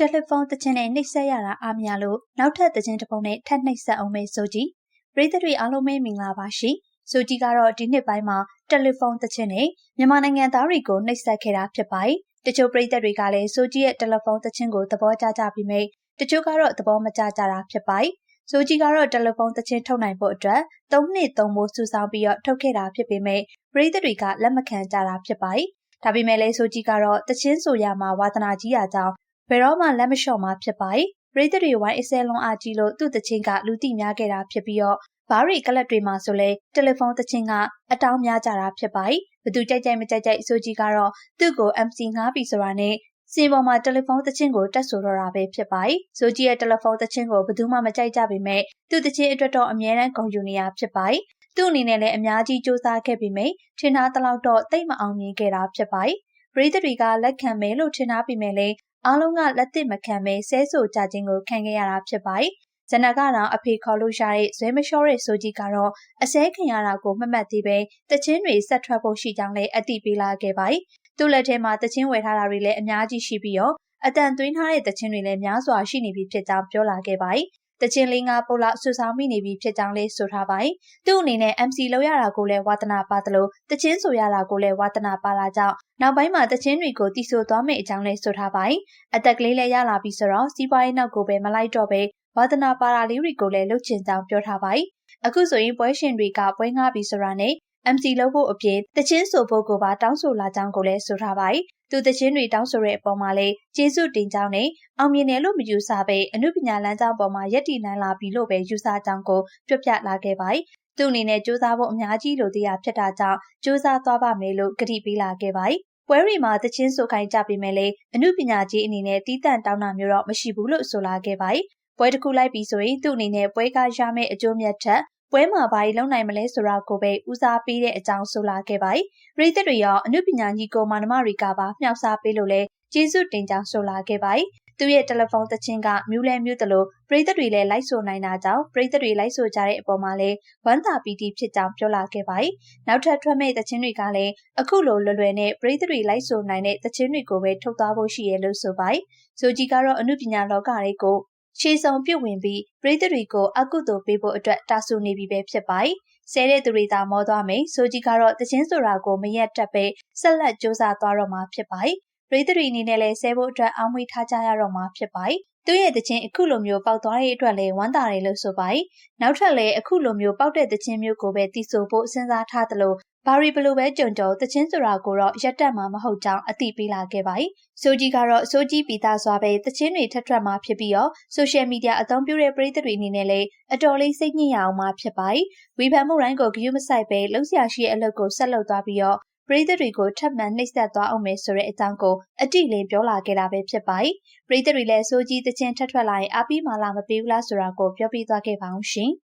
တယ်လီဖုန်းတခြင်းနဲ့နှိပ်စက်ရတာအားမရလို့နောက်ထပ်တခြင်းတစ်ပုံနဲ့ထပ်နှိပ်စက်အောင်မေဆိုကြည့်ပရိသတ်တွေအားလုံးပဲမင်္ဂလာပါရှိဆိုကြည့်ကတော့ဒီနှစ်ပိုင်းမှာတယ်လီဖုန်းတခြင်းနဲ့မြန်မာနိုင်ငံသားတွေကိုနှိပ်စက်ခဲ့တာဖြစ်ပါတယ်တချို့ပရိသတ်တွေကလည်းဆိုကြည့်ရဲ့တယ်လီဖုန်းတခြင်းကိုသဘောကျကြပြီးမိတချို့ကတော့သဘောမကျကြတာဖြစ်ပါတယ်ဆိုကြည်ကတော့တယ်လီဖုန်းတခြင်းထုတ်နိုင်ဖို့အတွက်၃နှစ်၃မိုးစုဆောင်းပြီးတော့ထုတ်ခဲ့တာဖြစ်ပေမဲ့ပရိသတ်တွေကလက်မခံကြတာဖြစ်ပါတယ်။ဒါပေမဲ့လည်းဆိုကြည်ကတော့တခြင်းဆိုရမှာဝါသနာကြီးရာကြောင့် ဘယ်တော့မှလက်မလျှော့မှာဖြစ်ပါတယ်။ပရိသတ်တွေဝိုင်းအစဲလုံးအားကြီးလို့သူ့တခြင်းကလူသိများခဲ့တာဖြစ်ပြီးတော့ဘားရီကလပ်တွေမှာဆိုလဲတယ်လီဖုန်းတခြင်းကအတောင်းများကြတာဖြစ်ပါတယ်။ဘသူကြိုက်ကြိုက်မကြိုက်ကြိုက်ဆိုကြည်ကတော့သူ့ကို MC ငှားပြီဆိုတာနဲ့စီပေါ်မှာတယ်လီဖုန်းသချင်းကိုတက်ဆိုတော့တာပဲဖြစ်ပါတယ်။ဇိုကြီးရဲ့တယ်လီဖုန်းသချင်းကိုဘယ်သူမှမကြိုက်ကြပေမဲ့သူ့သချင်းအတွက်တော့အမြဲတမ်းဂုဏ်ယူနေရဖြစ်ပါတယ်။သူ့အနေနဲ့လည်းအများကြီးစူးစမ်းခဲ့ပေမဲ့ထင်သားတလောက်တော့တိတ်မအောင်မြင်ခဲ့တာဖြစ်ပါတယ်။ပရိသတ်တွေကလက်ခံမယ်လို့ထင်သားပေမဲ့လည်း အားလုံးကလက်သစ်မခံပဲဆဲဆိုကြခြင်းကိုခံခဲ့ရတာဖြစ်ပါတယ်။ဇနကတော့အဖေခေါ်လို့ရတဲ့ဇွဲမလျှောတဲ့ဆိုကြီးကတော့အစဲခင်ရတာကိုမမှတ်သေးပဲတချင်းတွေဆက်ထွက်ဖို့ရှိကြောင်းလည်းအတိပေးလာခဲ့ပါတယ်သူ့လက်ထဲမှာတချင်းဝယ်ထားတာတွေလည်းအများကြီးရှိပြီးတော့အတန်သွင်းထားတဲ့တချင်းတွေလည်းများစွာရှိနေပြီဖြစ်ကြောင်းပြောလာခဲ့ပါတယ်။ တချင်းလေးငါပုတ်လောက်ဆူဆောင်းမိနေပြီဖြစ်ကြောင်းလေးဆိုထားပါတယ်။သူ့အနေနဲ့ MC လောက်ရတာကိုလည်းဝါသနာပါသလိုတချင်းဆိုရတာကိုလည်းဝါသနာပါလာကြောင်းနောက်ပိုင်းမှာတချင်းတွေကိုတီးဆိုသွားမယ့်အကြောင်းလေးဆိုထားပါတယ်။အသက်ကလေးလည်းရလာပြီဆိုတော့စီးပွားရေးနောက်ကိုပဲမလိုက်တော့ပဲဝါသနာပါလာလေးတွေကိုလည်းလှုပ်ချင်ကြောင်းပြောထားပါတယ်။အခုဆိုရင်ပွဲရှင်တွေကပွဲငှားပြီဆိုတာနဲ့ MC လုပ်ဖို့အပြင်တချင်းဆိုဖို့ကိုပါတောင်းဆိုလာကြောင်းကိုလည်းဆိုထားပါတယ်။သူတချင်းတွေတောင်းဆိုတဲ့အပေါ်မှာလည်းကျေးဇူးတင်ကြောင်းနဲ့အောင်မြင်တယ်လို့မယူဆပဲအမှုပညာလမ်းကြောင်းပေါ်မှာယက်တည်နိုင်လာပြီလို့ပဲယူဆကြောင်းကိုပြပြလာခဲ့ပါတယ်။သူအနေနဲ့စူးစမ်းဖို့အများကြီးလိုသေးတာဖြစ်တာကြောင့်စူးစမ်းသွားပါမယ်လို့ကတိပေးလာခဲ့ပါတယ်။ပွဲရီမှာတချင်းဆိုခိုင်းကြပေမဲ့လည်းအမှုပညာကြီးအနေနဲ့တီးတန့်တောင်းတာမျိုးတော့မရှိဘူးလို့ဆိုလာခဲ့ပါတယ်။ပွဲတစ်ခုလိုက်ပြီးဆိုရင်သူ့အနေနဲ့ပွဲကရမယ့်အကျိုးမြတ်ထက် ပွဲမှာဘာတွေလုပ်နိုင်မလဲဆိုတာကိုပဲဦးစားပေးတဲ့အကြောင်းဆိုလာခဲ့ပါတယ်။ပြည်သက်တွေရောအမှုပညာညီကိုမနမတွေကပါမြှောက်စားပေးလို့လဲကျေးဇူးတင်ကြောင်းဆိုလာခဲ့ပါတယ်။သူရဲ့တယ်လီဖုန်းသချင်းကမြူးလဲမြူးတယ်လို့ပြည်သက်တွေလည်းလိုက်ဆိုနိုင်တာကြောင့်ပြည်သက်တွေလိုက်ဆိုကြတဲ့အပေါ်မှာလဲဝမ်းသာပီတိဖြစ်ကြောင်းပြောလာခဲ့ပါတယ်။နောက်ထပ်ထွက်မဲ့သချင်းတွေကလည်းအခုလိုလွယ်လွယ်နဲ့ပြည်သက်တွေလိုက်ဆိုနိုင်တဲ့သချင်းတွေကိုပဲထုတ်သွားဖို့ရှိရလို့ဆိုပါတယ်။ဇိုဂျီကတော့အမှုပညာလောကတွေကို ရှေးဆောင်ပြုတ်ဝင်ပြီးပရိသတ်တွေကိုအကုသိုလ်ပေးဖို့အတွက်တာဆူနေပြီပဲဖြစ်ပါတယ်။ဆဲတဲ့သူတွေသာမောသွားမယ်။ဆိုကြီးကတော့တခြင်းဆိုတာကိုမရက်တက်ပဲဆက်လက်စူးစမ်းသွားတော့မှာဖြစ်ပါတယ်။ပရိသတ်တွေအနေနဲ့လည်းဆဲဖို့အတွက်အောင်းမွေးထားကြရတော့မှာဖြစ်ပါတယ်။သူ့ရဲ့တခြင်းအခုလိုမျိုးပေါက်သွားတဲ့အတွက်လည်းဝမ်းသာတယ်လို့ဆိုပါတယ်။နောက်ထပ်လည်းအခုလိုမျိုးပေါက်တဲ့တခြင်းမျိုးကိုပဲတည်ဆိုဖို့စဉ်းစားထားသလို ဘာရီဘလိုပဲကြုံကြုံတချင်းဆိုတာကိုတော့ရက်တက်မှာမဟုတ်ကြောင်းအသိပေးလာခဲ့ပါတယ်။ဆိုကြီးကတော့ဆိုကြီးပီသားစွာပဲတချင်းတွေထက်ထွက်မှာဖြစ်ပြီးတော့ဆိုရှယ်မီဒီယာအသုံးပြုတဲ့ပရိသတ်တွေအနေနဲ့လည်းအတော်လေးစိတ်ညစ်ရအောင်မှာဖြစ်ပါတယ်။ဝေဖန်မှုတိုင်းကိုဂရုမစိုက်ပဲလှုပ်ရှားရှိတဲ့အလုပ်ကိုဆက်လုပ်သွားပြီးတော့ပရိသတ်တွေကိုထပ်မံနှိပ်စက်သွားအောင်မယ်ဆိုတဲ့အကြောင်းကိုအတိလင်းပြောလာခဲ့တာပဲဖြစ်ပါတယ်။ပရိသတ်တွေလည်းဆိုကြီးတချင်းထက်ထွက်လာရင်အပီးမာလာမပေးဘူးလားဆိုတာကိုပြောပြသွားခဲ့ပါအောင်ရှင်။